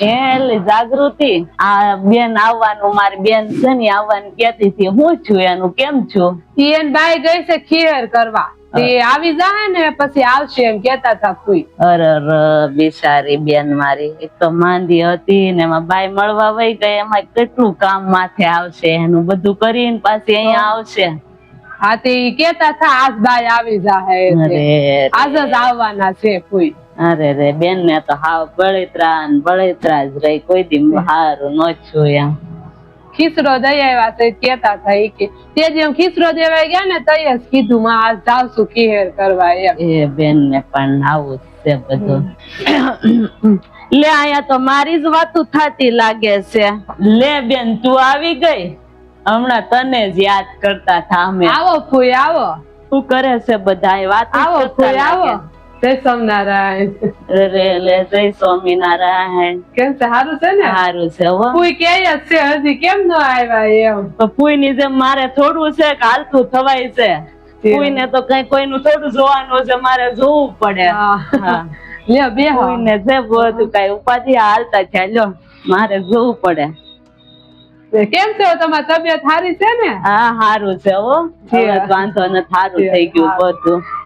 એટલે જાગૃતિ. આ બેન આવવાનું મારી બેન છે ને આવવાનું કેતી હતી? હું છું એનું? કેમ છું? એન ભાઈ ગઈ છે ખીર કરવા. તે આવી જાય ને પછી આવશે એમ કેતા હતા કોઈ. અરે બિચારી બેન મારી. એક તો માંદી હતી ને એમાં બાઈ મળવા વઈ ગઈ. એમાં કેટલું કામ માથે આવશે? એનું બધું કરીને પાછી અહીંયા આવશે. હા તે કેતા હતા આજ બાઈ આવી જાય આજ જ આવવાના છે ફૂઈ અરે રે બેન ને તો હાવ બળેતરા ને બળેતરા જ રહી. કોઈ દી હારું ન છું એમ. ખીસરો દઈ આવ્યા તો કેતા થઈ કે તે જેમ ખીસરો દેવાઈ ગયા ને તઈ જ કીધું માં આજ જાવશું ખીર કરવા એમ. એ બેન ને પણ આવું જ છે બધું. લે અહીંયા તો મારી જ વાતું થતી લાગે છે. લે બેન તું આવી ગઈ? હમણાં તને જ યાદ કરતા થા અમે આવો ફૂઈ આવો. શું કરે છે બધા વાત આવો ફૂઈ આવો. જય સ્વામિનારાયણ. લે જય સ્વામિનારાયણ. કેમ છે? સારું છે ને? સારું છે હો. કે છે? હજી કેમ ન આવ્યા એમ? તો ફૂઈની જેમ મારે થોડું છે હાલતું થવાય છે. ફૂઈને તો કઈ કોઈનું થોડું જોવાનું છે મારે જોવું પડે. લ્યો બે ફૂઈને જે બધું કઈ ઉપાધિ હાલતા છે લ્યો. મારે જોવું પડે. કેમ છે? તમારી તબિયત સારી છે ને? હા સારું છે હો. વાંધો ને સારું થઈ ગયું બધું.